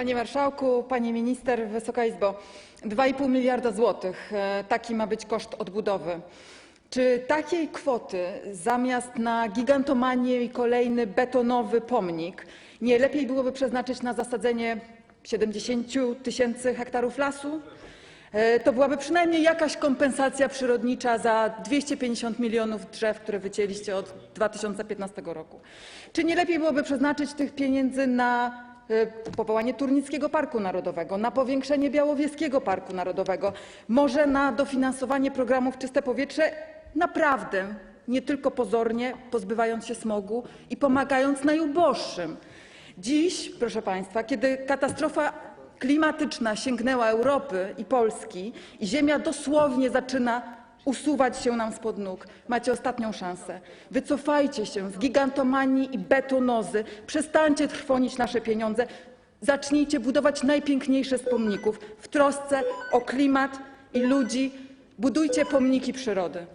Panie Marszałku! Pani Minister! Wysoka Izbo! 2,5 mld zł - taki ma być koszt odbudowy. Czy takiej kwoty zamiast na gigantomanię i kolejny betonowy pomnik nie lepiej byłoby przeznaczyć na zasadzenie 70 tys. hektarów lasu? To byłaby przynajmniej jakaś kompensacja przyrodnicza za 250 mln drzew, które wycięliście od 2015 r. Czy nie lepiej byłoby przeznaczyć tych pieniędzy na powołanie Turnickiego Parku Narodowego, na powiększenie Białowieskiego Parku Narodowego, może na dofinansowanie programów „Czyste powietrze”, naprawdę, nie tylko pozornie, pozbywając się smogu i pomagając najuboższym? Dziś, proszę państwa, kiedy katastrofa klimatyczna sięgnęła Europy i Polski i ziemia dosłownie zaczyna usuwać się nam spod nóg, macie ostatnią szansę. Wycofajcie się z gigantomanii i betonozy, przestańcie trwonić nasze pieniądze, zacznijcie budować najpiękniejsze z pomników. W trosce o klimat i ludzi budujcie pomniki przyrody.